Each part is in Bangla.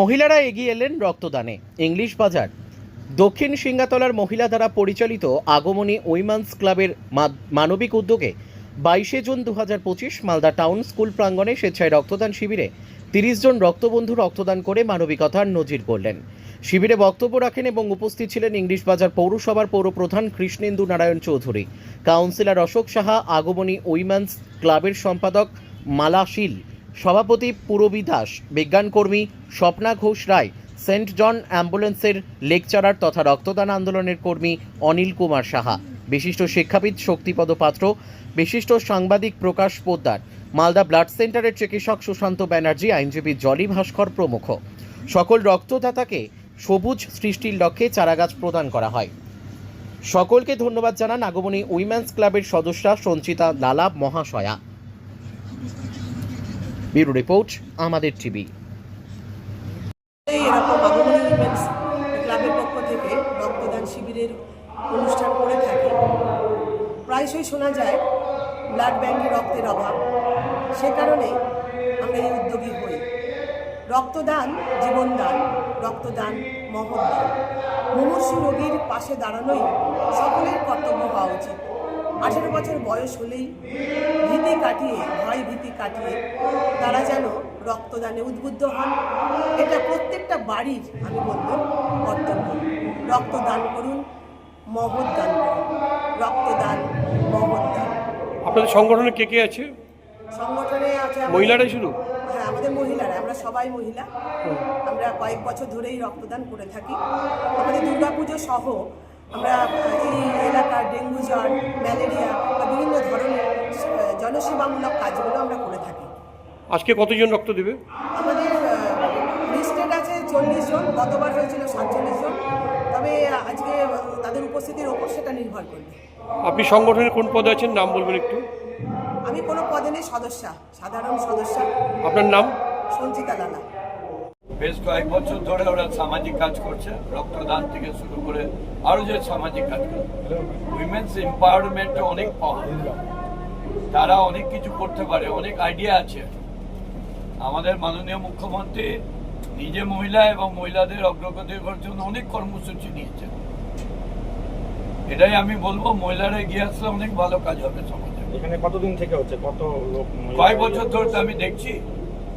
মহিলারা এগিয়ে এলেন রক্তদানে। ইংলিশ বাজার। দক্ষিণ সিঙ্গাতলার মহিলা দ্বারা পরিচালিত আগমনী উইমেন্স ক্লাবের মানবিক উদ্যোগে বাইশে জুন দু হাজার পঁচিশ মালদা টাউন স্কুল প্রাঙ্গণে স্বেচ্ছায় রক্তদান শিবিরে তিরিশ জন রক্তবন্ধু রক্তদান করে মানবিকতার নজির করলেন শিবিরে বক্তব্য রাখেন এবং উপস্থিত ছিলেন ইংলিশ বাজার পৌরসভার পৌরপ্রধান কৃষ্ণেন্দু নারায়ণ চৌধুরী। কাউন্সিলর অশোক সাহা, আগমনী উইমেন্স ক্লাবের সম্পাদক মালা শীল সভাপতি পুরবী দাস বিজ্ঞানকর্মী স্বপ্না ঘোষ রায়, সেন্ট জন অ্যাম্বুলেন্সের লেকচারার তথা রক্তদান আন্দোলনের কর্মী অনিল কুমার সাহা, বিশিষ্ট শিক্ষাবিদ শক্তিপদ পাত্র, বিশিষ্ট সাংবাদিক প্রকাশ পোদ্দার, মালদা ব্লাড সেন্টারের চিকিৎসক সুশান্ত ব্যানার্জি, আইনজীবী জলি ভাস্কর প্রমুখ। সকল রক্তদাতাকে সবুজ সৃষ্টির লক্ষ্যে চারাগাছ প্রদান করা হয়। সকলকে ধন্যবাদ জানান আগমনী উইমেন্স ক্লাবের সদস্যা সঞ্চিতা লালা মহাশয়া। ব্যুরো রিপোর্ট, আমাদের টিভি। ক্লাবের পক্ষ থেকে রক্তদান শিবিরের অনুষ্ঠান করে থাকে। প্রায়শই শোনা যায়, ব্লাড ব্যাংকে রক্তের অভাব। সে কারণে আমরা এই উদ্যোগী হই। রক্তদান, জীবনদান, রক্তদান, মহৎদান। মুমূর্ষু রোগীর পাশে দাঁড়ানোই সকলের কর্তব্য হওয়া উচিত। আঠেরো বছর বয়স হলেই ভীতি কাটিয়ে ভয় ভীতি কাটিয়ে তারা যেন রক্তদানে উদ্বুদ্ধ হন। এটা প্রত্যেকটা বাড়ির আমি বলব কর্তব্য। রক্তদান করুন মহৎ দান করুন। রক্তদান মহৎ দান। আপনাদের সংগঠনে কে কে আছে? সংগঠনে আছে মহিলারাই শুধু? হ্যাঁ আমাদের মহিলারা আমরা সবাই মহিলা। আমরা কয়েক বছর ধরেই রক্তদান করে থাকি। আমাদের দুর্গাপুজো সহ আমরা এই এলাকার ডেঙ্গু জ্বর ম্যালেরিয়া বা বিভিন্ন ধরনের জনসেবামূলক কাজগুলো আমরা করে থাকি। আজকে কতজন রক্ত দেবে? আমাদের লিস্টেড আছে চল্লিশ জন গতবার হয়েছিল সাতচল্লিশ জন। তবে আজকে তাদের উপস্থিতির ওপর সেটা নির্ভর করবে। আপনি সংগঠনের কোন পদে আছেন? নাম বলবেন একটু। আমি কোনো পদে নেই সদস্যা সাধারণ সদস্যা। আপনার নাম? সঞ্চিতা লালা। বেশ কয়েক বছর ধরে ওরা সামাজিক কাজ করছে। রক্তদান থেকে শুরু করে আরও যে সামাজিক কাজ করছে উইমেন্স এম্পাওয়ারমেন্টে অনেক পাওয়া তারা অনেক কিছু করতে পারে অনেক আইডিয়া আছে। আমাদের মাননীয় মুখ্যমন্ত্রী নিজে মহিলা এবং মহিলাদের অগ্রগতি করার জন্য অনেক কর্মসূচি নিয়েছেন। এটাই আমি বলব মহিলারা এগিয়ে আসলে অনেক ভালো কাজ হবে সমাজে। এখানে কতদিন থেকে হচ্ছে? কত লোক কয়েক বছর ধরে তো আমি দেখছি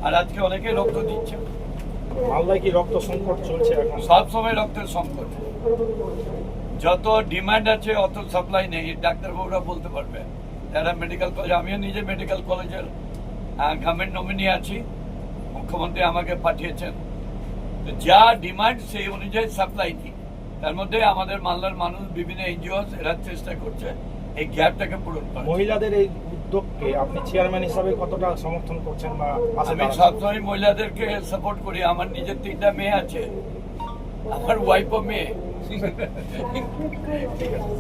আর আজকে অনেকে রক্ত দিচ্ছে। মালদায় কি রক্ত সংকট চলছে এখন? সব সময় রক্তের সংকট। যত ডিমান্ড আছে অত সাপ্লাই নেই। ডাক্তারবাবুরা বলতে পারবে যারা মেডিকেল কলেজ আমিও নিজে মেডিকেল কলেজের গভর্নমেন্ট নমিনি আছি। মুখ্যমন্ত্রী আমাকে পাঠিয়েছেন। যা ডিমান্ড সেই অনুযায়ী সাপ্লাই নেই। তার মধ্যে আমাদের মালদার মানুষ বিভিন্ন এনজিও এরা চেষ্টা করছে এই গ্যাপটাকে পূরণ করা মহিলাদের এই উদ্যোগকে আপনি চেয়ারম্যান হিসাবে কতটা সমর্থন করছেন বা আমি সবসময় মহিলাদেরকে সাপোর্ট করি। আমার নিজের তিনটা মেয়ে আছে। আমার ওয়াইফও মেয়ে। ঠিক আছে।